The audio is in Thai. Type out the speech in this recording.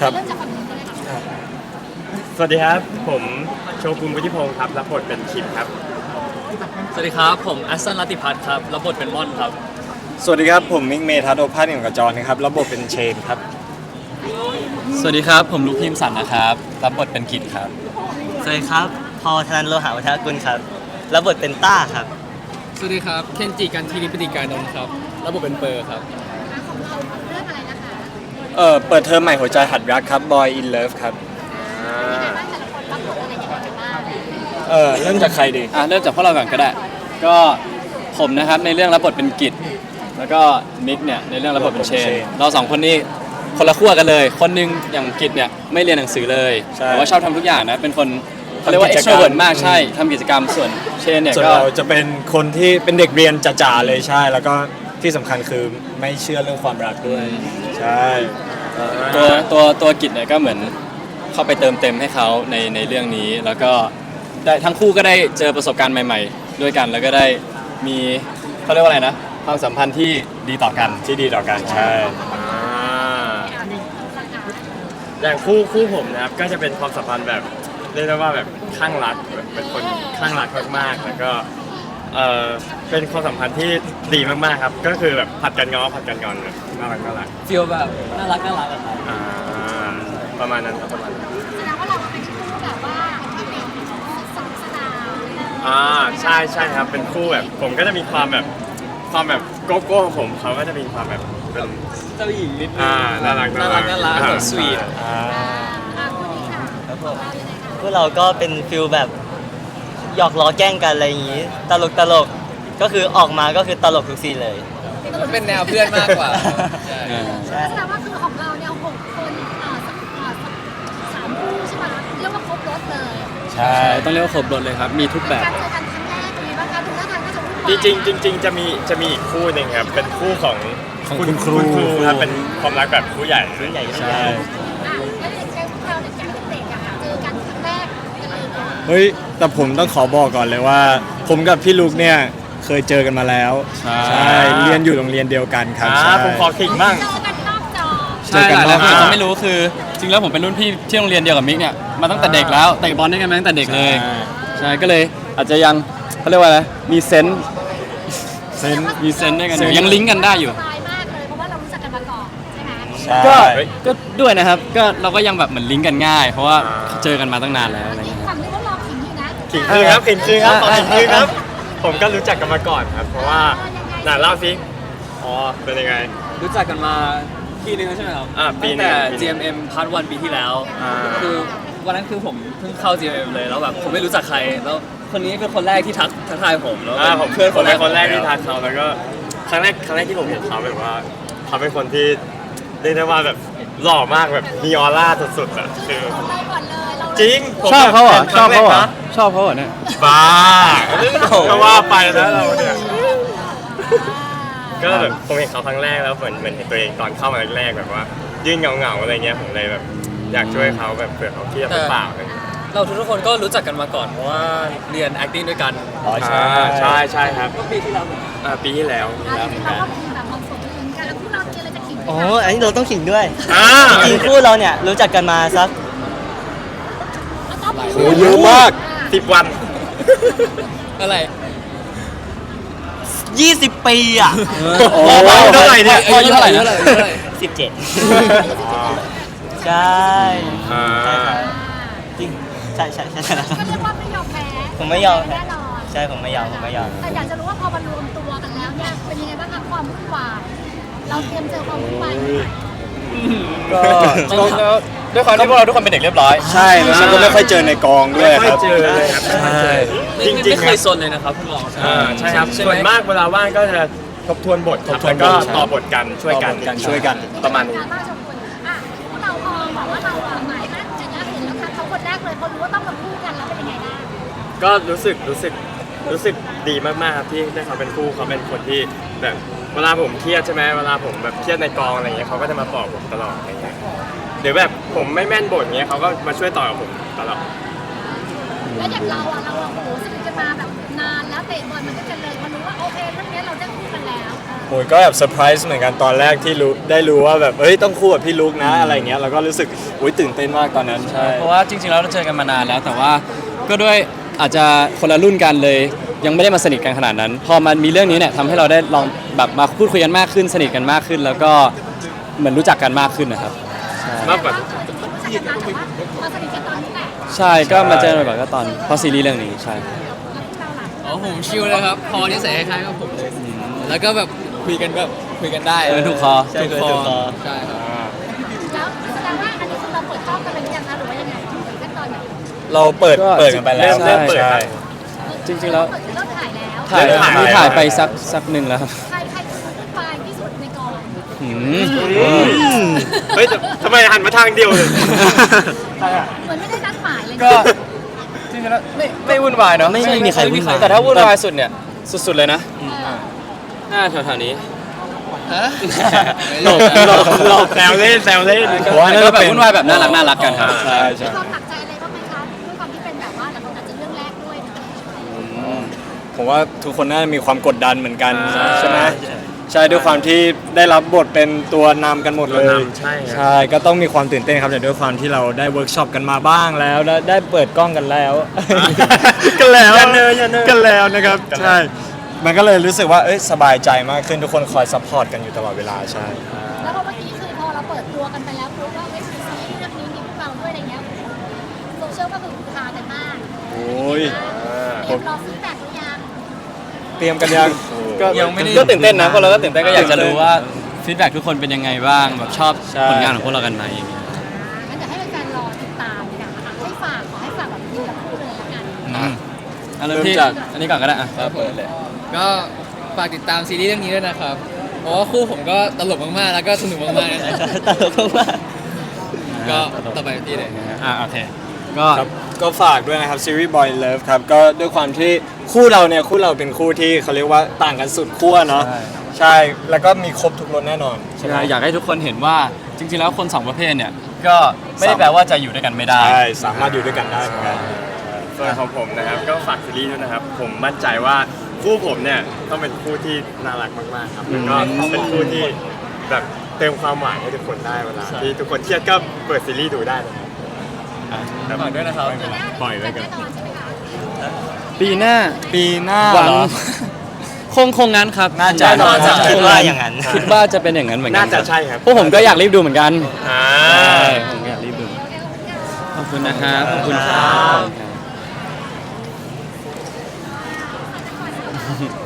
ครับ เริ่มจากฝั่งนู้นก็ได้ค่ะสวัสดีครับ ผมโชกุนวุฒิพงศ์ครับรับบทเป็นคิมครับ สวัสดีครับ ผมแอสตันรัตติพัฒน์ครับรับบทเป็นม่อนครับ สวัสดีครับ ผมมิกเมทัศน์โอภาสหนึ่งกับจรนะครับรับบทเป็นเชนครับ สวัสดีครับ ผมลูกพิมสันนะครับ รับบทเป็นกิจครับ สวัสดีครับ พอธนันโลหะวัฒนกุลครับ รับบทเป็นต้าครับ สวัสดีครับ เคนจิกันทีนิปติกานนท์ครับ รับบทเป็นเปอร์ครับ เอ่อเปิดเทอมใหม่หัวใจหัดรักครับ Boy in Love ครับยังไงบ้างแต่ละคนรับบทอะไรยังไงกันบ้างเออเริ่มจากใครดี อะเริ่มจากพวกเราก่อนก็ได้ ก็ผมนะครับในเรื่องรับบทเป็นกิจ แล้วก็นิกเนี่ยในเรื่องรับบทเป็นเชนเชนเราสองคนนี้คนละขั้วกันเลย คนหนึงอย่างกิจเนี่ยไม่เรียนหนังสือเลยใช่แต่ว่าชอบทำทุกอย่างนะ เป็นคนเขาเรียกว่า ทำกิจกรรม extrovert มากใช่ทำกิจกรรมส่วนเชนเนี่ยส่วนก็ เราจะเป็นคนที่เป็นเด็กเรียนจ๋าๆเลยใช่ แล้วก็ ที่สำคัญคือไม่เชื่อเรื่องความรักด้วย ใช่ตัวตัวตัวกิจเนี่ยก็เหมือนเข้าไปเติมเต็มให้เขาในในเรื่องนี้ แล้วก็ได้ทั้งคู่ก็ได้เจอประสบการณ์ใหม่ ๆ ด้วยกันแล้วก็ได้มีเขาเรียกว่าอะไรนะ ความสัมพันธ์ที่ดีต่อกันที่ดีต่อกันใช่ อย่างคู่คู่ผมนะครับก็จะเป็นความสัมพันธ์แบบเรียกได้ว่าแบบข้างรักแบบเป็นคนข้างรักมากๆแล้วก็ เออเป็นความสัมพันธ์ที่ดีมากๆครับ ก็คือแบบผัดกันง้อผัดกันงอนแบบน่ารักน่ารักฟีลแบบน่ารักน่ารักอะครับอ่าประมาณนั้นครับประมาณนั้นแสดงว่าเราเป็นคู่แบบว่าสนุกสนานอ่าใช่ใช่ครับ เป็นคู่แบบ ผมก็จะมีความแบบความแบบโกโก้ของผมเขาก็จะมีความแบบเป็น เจ้าหญิงนิดนึงอ่าน่ารักน่ารักน่ารักแบบสวีท อ่าอ่าคู่นี้ค่ะครับผมเรายังไงคะพวกเราก็เป็นฟิลแบบ หยอกล้อแกล้งกันอะไรอย่างนี้ ตลกตลกก็คือออกมาก็คือตลกทุกซีนเลย เป็นแนวเพื่อนมากกว่าใช่แสดงว่าคือของเราเนี่ยหกคนอ่าสักอ่าสักสามคู่ใช่ไหมเรียกว่าครบรถเลยใช่ใช่ต้องเรียกว่าครบรถเลยครับ มีทุกแบบ การเจอกันครั้งแรกเป็นไงบ้างคะดูท่าทางก็จะวุ่นจวายริงๆจริง ๆ จะมีจะมีอีกคู่หนึ่งครับ เป็นคู่ของของคุณครูณครูครับเป็นความรักแบบคู่ใหญ่เลยใหญ่ใช่ อะแล้วเด็กแก๊งพวกเราเนี่ยแก๊งเด็กๆอะค่ะเจอกันครั้งแรกยังไงบ้างเฮ้ย แต่ผมต้องขอบอกก่อนเลยว่า ผมกับพี่ลูกเนี่ยเคยเจอกันมาแล้วใช่ เรียนอยู่โรงเรียนเดียวกันครับอ่าใช่ ผมขอขิงบ้าง เจอกันนอกจอใช่เจอกันหลายๆคนรอบอาจจะไม่รู้คือจริงแล้วผมเป็นรุ่นพี่ที่โรงเรียนเดียวกับมิกเนี่ยมาตั้งแต่เด็กแล้วเตะบอลด้วยกันมาตั้งแต่เด็กเลยใช่ก็เลยอาจจะยังเขาเรียกว่าอะไรมีเซนส์เซน มีเซนส์ด้วยกันอเซนส์ ยู่ยังลิงก์กันได้อยู่ สบายมากเลยเพราะว่าเรารู้จักกันมาก่อนใช่ไหมใช่ก็ก็ด้วยนะครับก็เราก็ยังแบบเหมือนลิงก์กันง่าย เพราะว่าเจอกันมาตั้งนานแล้วอะไรอีกเงี้ยฝั่งนี้เขารอ ขิงอยู่นะขิงคือครับขิงคือครับขออ่าขิงคือครับ ผมก็รู้จักกันมาก่อนครับ เพราะว่าน่ะเล่าสิอ๋อเป็นยังไง รู้จักกันมาปีนึงแล้วใช่ไหมครับอ่าปีตั้งหนึ่งแต่ GMM Part 1ปีที่แล้วอ่า คือวันนั้นคือผมเพิ่งเข้า GMM เลยแล้วแบบผมไม่รู้จักใคร แล้วคนนี้เป็นคนแรกที่ทักทักทายผมแล้วอ่าผมเพื่อนผคมนแรเป็กนคนแรกที่ทักเขาแล้วก็ครั้งแรกครั้งแรกที่ผมเห็นเขาแบบว่าเขาเป็นคนที่เรียกได้ว่าแบบหล่อมากแบบมีออร่าสุดๆอะคือ ไปก่อนเลยเรา จริงผมชอบเขาเหรอห็นชอบเขาเหรอคงแกนะชอบเขาเหรอเนี่ยบ้าก็ว่าไปนะเราเนี่ยก็แบบผมเห็นเขาครั้งแรกแล้วเหมือนเหมือนเห็นตัวเองตอนเข้ามาแรกๆแบบว่า ยื่นเหงาๆอะไรเงี้ยผมเลยแบบอยากช่วยเขาแบบเผื่อเขาเครียดหรือเปล่าอะไรเงี้ยเราทุกคนก็รู้จักกันมาก่อนเพราะว่าเรียน acting ด้วยกันอ๋อใช่อ่าใช่ใช่ครับปีที่แล้วอ่าปีที่แล้วอะจริงๆเราก็มีแบบความสมดุลกันแล้วพวกเรามีอะไรจะขิงไหมโอ้คะอันนี้เราต้องขิงด้วยอ่าจริงๆคู่เราเนี่ยรู้จักกันมาสัก เอาต้องมีโอ้เยอะมากสิบวันอะไร20ปีอะโอ้พอเท่าไหร่เนี่ยอายุเท่าไหร่นะ17ใช่อ่าจริงใช่ใช่ใช่ใช่แล้วครับก็เรียกว่าไม่ยอมแพ้ผมไม่ยอมแน่นอนใช่ผมไม่ยอมผมไม่ยอม แต่อยากจะรู้ว่าพอมารวมตัวกันแล้วเนี่ยเป็นยังไงบ้างคะความวุ่นวายเราเตรียมเจอความวุ่นวายไหมก็ ด้วยความที่พวกเราทุกคนเป็นเด็กเรียบร้อย ใช่แล้วฉันก็ไม่ค่อยเจอในกองด้วยไม่คค่อยรับ เจอเลยครับไม่ค่อยเจอ จริงๆ ไม่เคยครับซนเลยนะครับพวกเราอ่าใช่ครับใช่ไหส่วนมากเวลาว่างก็จะทบทวนบทครับทบทวนแล้วก็บทใช่ต่อบทกันช่วยกันต่อบทกันช่วยกัน ประมาณนี้การบ้านชมคุณอะพวกเราพอบอกว่าเราอะหมายมั่นจะนะเห็นแล้วทักเขาคนแรกเลยเขารู้ว่าต้องมาคู่กันแล้วเป็นยังไงบ้างก็รู้สึกรู้สึกรู้สึกดีมากๆครับที่ได้เขาเป็นคู่เขาเป็นคนที่แบบเวลาผมเครียดใช่ไหมเวลาผมแบบเครียดในกองอะไรเงี้ยเขาก็จะมาปลอบผมตลอดอะไรเงี้ยห รือแบบผมไม่แม่นบทเงี้ยเขาก็มาช่วยต่อกับผมตลอดแล้วอย่างเราอะเราอะโอ้โหสนิทกันมาแบบนานแล้วเตะบอลมันก็จะเลยมารู้ว่าโอเคเรื่องนี้เราได้คู่กันแล้วเออโอ้ยก็แบบเซอร์ไพรส์เหมือนกันตอนแรกที่รู้ได้รู้ว่าแบบเอ้ยต้องคู่กับพี่ลุกนะอะไรเงี้ยเราก็รู้สึกอุ้ยตื่นเต้นมากตอนนั้นใช่เพราะว่าจริงๆแล้วเราเจอกันมานานแล้วแต่ว่าก็ด้วยอาจจะคนละรุ่นกันเลย ยังไม่ได้มาสนิทกันขนาดนั้น พอมันมีเรื่องนี้เนี่ยทำให้เราได้ลองแบบมาพูดคุยกันมากขึ้นสนิทกันมากขึ้น แล้วก็เหมือนรู้จักกันมากขึ้นนะครับ มากกว่าก็คือจริงๆรู้จักกันมาแต่ว่ามาสนิทกันตอนนี้แหละใช่ก็มาเจอกันบ่อยๆก็ตอนเพราะซีรีส์เรื่องนี้ใช่เราหลังอ๋อผมชิลเลยครับ พอนิสัยคล้ายๆกับผมเลยแล้วก็แบบคุยกันแบบคุยกันได้เออถูกคอ ใช่คือถูกคอใช่ครับแล้วแสดงว่าอันนี้คือเราเปิดกล้องกันเลยหรือยังคะหรือว่ายังไงขั้นตอนไหนเราเปิดก็เปิดกันไปแล้ว เริ่มเริ่มเปิดใช่จริงๆแล้ว เปิดเริ่มถ่ายแล้วถ่ายเริ่มถ่าย มีถ่ายไปสักสักหนึ่งแล้วครับใครใครคือคนวุ่นวายที่สุดในกองหืม เฮ้ยแต่ทำไมหันมาทางเดียวเลยเหมือนไม่ได้นัดหมายเลยก็จริงๆแล้วไม่ไม่วุ่นวายเนาะไม่ไม่มีใครวุ่นวาย แต่ถ้าวุ่นวายสุดเนี่ยสุดๆเลยนะเออหน้าแถวๆนี้ฮะหลบหลบหลบแซวเล่นแซวเล่นผมว่าน่าก็จะแบบเป็นวุ่นวายแบบน่ารักน่ารักกันครับใช่ใช่มีความหนักใจอะไรบ้างไหมคะด้วยความที่เป็นแบบว่าหลายคนอาจจะเรื่องแรกด้วยนะผมว่าทุกคนน่าจะมีความกดดันเหมือนกันอ่าใช่ไหม ใช่ด้วยความที่ได้รับบทเป็นตัวนำกันหมดเลยตัวนำใช่ครับ ใช่ก็ต้องมีความตื่นเต้นครับแต่ด้วยความที่เราได้เวิร์กช็อปกันมาบ้างแล้วแล้วได้เปิดกล้องกันแล้ว กันแล้วอย่าเนยอย่าเนย กันแล้วนะครับกันแล้วใช่ มันก็เลยรู้สึกว่าเอ้ยสบายใจมากขึ้นทุกคนคอยซัพพอร์ตกันอยู่ตลอดเวลาใช่ แล้วพอเมื่อกี้คือพอเราเปิดตัวกันไปแล้วรู้ว่าเฮ้ยซีรีส์เรื่องนี้มีพวกเราด้วยอะไรเงี้ยโซเชียลก็คือพากันมากโอ้ย เตรียมรอฟีดแบ็กหรือยัง เตรียมกันยังก็ยังไม่ได้ ก็ตื่นเต้นนะพวกเราก็ตื่นเต้นก็อยากจะรู้ว่าฟีดแบ็กทุกคนเป็นยังไงบ้างแบบชอบใช่ ผลงานของพวกเรากันไหมอย่างเงี้ยงั้นเดี๋ยวให้แฟนๆรอติดตามดีกว่านะคะให้ฝากขอให้ฝากแบบทีละคู่เลยละกันอะเริ่มที่อันนี้ก่อนก็ได้อะครับผมก็ฝากติดตามซีรีส์เรื่องนี้ด้วยนะครับ เพราะว่าคู่ผมก็ตลกมากๆ แล้วก็สนุกมากๆนะครับตลกมากก็ต่อไปที่เลย อะโอเค ก็ครับ ก็ฝากด้วยนะครับซีรีส์ Boy Love ครับ ก็ด้วยความที่คู่เราเนี่ย คู่เราเป็นคู่ที่เขาเรียกว่าต่างกันสุดขั้วเนาะ ใช่ใช่แล้วก็มีครบทุกรสแน่นอนใช่ไหมใช่อยากให้ทุกคนเห็นว่าจริงๆแล้วคนสองประเภทเนี่ย ก็ไม่ได้แปลว่าจะอยู่ด้วยกันไม่ได้ ใช่ สามารถอยู่ด้วยกันได้เหมือนกันส่วนของผมนะครับ ก็ฝากซีรีส์ด้วยนะครับ ผมมั่นใจว่าคู่ผมเนี่ยต้องเป็นคู่ที่น่ารักมากๆครับแล้วก็เป็นคู่ที่แบบเติมความหวานให้ทุกคนได้เวลาที่ทุกคนเครียดก็เปิดซีรีส์ดูได้นะครับ ฝากด้วยนะครับปล่อยไว้กันแน่นอนใช่ไหมคะปีหน้าปีหน้าหวังเหรอ คงคงงั้นครับน่าจะแน่นอนน่าจะคงคิดว่าอย่างนั้น คิดว่าจะเป็นอย่างนั้นเหมือนกัน่าจะใช่ครับ พวกผมก็อยากรีบดูเหมือนกันอ่า ใช่ผมก็อยากรีบดูขอบคุณนะครับขอบคุณครับร